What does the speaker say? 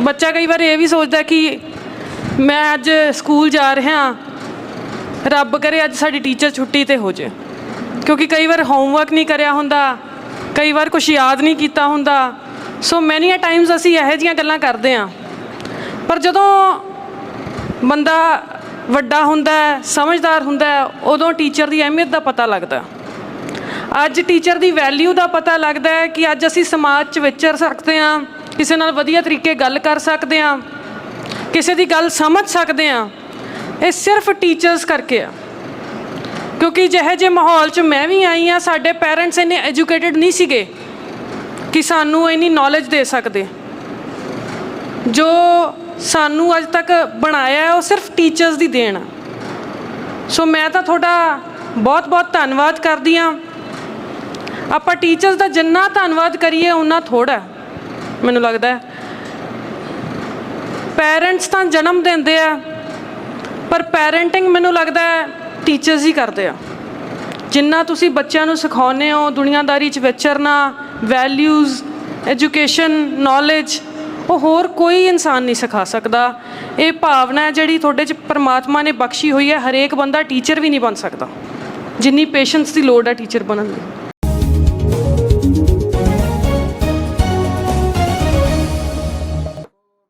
ਬੱਚਾ ਕਈ ਵਾਰ ਇਹ ਵੀ ਸੋਚਦਾ ਕਿ ਮੈਂ ਅੱਜ ਸਕੂਲ ਜਾ ਰਿਹਾ ਰੱਬ ਕਰੇ ਅੱਜ ਸਾਡੀ ਟੀਚਰ ਛੁੱਟੀ ਤੇ ਹੋ ਜੇ। ਕਿਉਂਕਿ ਕਈ ਵਾਰ ਹੋਮਵਰਕ ਨਹੀਂ ਕਰਿਆ ਹੁੰਦਾ, ਕਈ ਵਾਰ ਕੁਝ ਯਾਦ ਨਹੀਂ ਕੀਤਾ ਹੁੰਦਾ। ਸੋ ਮੈਨੀ ਟਾਈਮਸ ਅਸੀਂ ਇਹੋ ਜਿਹੀਆਂ ਗੱਲਾਂ ਕਰਦੇ ਹਾਂ। ਪਰ ਜਦੋਂ ਬੰਦਾ ਵੱਡਾ ਹੁੰਦਾ ਸਮਝਦਾਰ ਹੁੰਦਾ ਉਦੋਂ ਟੀਚਰ ਦੀ ਅਹਿਮੀਅਤ ਦਾ ਪਤਾ ਲੱਗਦਾ। ਅੱਜ ਟੀਚਰ ਦੀ ਵੈਲਿਊ ਦਾ ਪਤਾ ਲੱਗਦਾ ਹੈ ਕਿ ਅੱਜ ਅਸੀਂ ਸਮਾਜ 'ਚ ਵਿਚਰ ਸਕਦੇ ਹਾਂ, ਕਿਸੇ ਨਾਲ ਵਧੀਆ ਤਰੀਕੇ ਗੱਲ ਕਰ ਸਕਦੇ ਹਾਂ, ਕਿਸੇ ਦੀ ਗੱਲ ਸਮਝ ਸਕਦੇ ਹਾਂ, ਇਹ ਸਿਰਫ ਟੀਚਰਸ ਕਰਕੇ ਆ। ਕਿਉਂਕਿ ਜਿਹੇ ਜੇ ਮਾਹੌਲ 'ਚ ਮੈਂ ਵੀ ਆਈ ਆ ਸਾਡੇ ਪੈਰੈਂਟਸ ਇੰਨੇ ਐਜੂਕੇਟਿਡ ਨਹੀਂ ਸੀਗੇ ਕਿ ਸਾਨੂੰ ਇੰਨੀ ਨੌਲੇਜ ਦੇ ਸਕਦੇ। ਜੋ ਸਾਨੂੰ ਅੱਜ ਤੱਕ ਬਣਾਇਆ ਹੈ, ਉਹ ਸਿਰਫ ਟੀਚਰਸ ਦੀ ਦੇਣ ਆ। ਸੋ ਮੈਂ ਤਾਂ ਤੁਹਾਡਾ ਬਹੁਤ ਬਹੁਤ ਧੰਨਵਾਦ ਕਰਦੀ ਆ ਆਪਾਂ ਟੀਚਰਸ ਦਾ ਜਿੰਨਾ ਧੰਨਵਾਦ ਕਰੀਏ ਉਨਾ ਥੋੜਾ ਮੈਨੂੰ ਲੱਗਦਾ ਹੈ। ਪੈਰੈਂਟਸ ਤਾਂ ਜਨਮ ਦਿੰਦੇ ਆ, ਪਰ ਪੈਰੈਂਟਿੰਗ ਮੈਨੂੰ ਲੱਗਦਾ ਹੈ ਟੀਚਰਸ ਹੀ ਕਰਦੇ ਆ। ਜਿੰਨਾ ਤੁਸੀਂ ਬੱਚਿਆਂ ਨੂੰ ਸਿਖਾਉਂਦੇ ਹੋ, ਦੁਨੀਆਦਾਰੀ 'ਚ ਵਿਚਰਨਾ ਵੈਲਿਊਜ਼ ਐਜੂਕੇਸ਼ਨ ਨੌਲੇਜ ਉਹ ਹੋਰ ਕੋਈ ਇਨਸਾਨ ਨਹੀਂ ਸਿਖਾ ਸਕਦਾ। ਇਹ ਭਾਵਨਾ ਹੈ ਜਿਹੜੀ ਤੁਹਾਡੇ 'ਚ ਪਰਮਾਤਮਾ ਨੇ ਬਖਸ਼ੀ ਹੋਈ ਹੈ, ਹਰੇਕ ਬੰਦਾ ਟੀਚਰ ਵੀ ਨਹੀਂ ਬਣ ਸਕਦਾ। ਜਿੰਨੀ ਪੇਸ਼ੈਂਸ ਦੀ ਲੋੜ ਹੈ ਟੀਚਰ ਬਣਨ ਦੀ।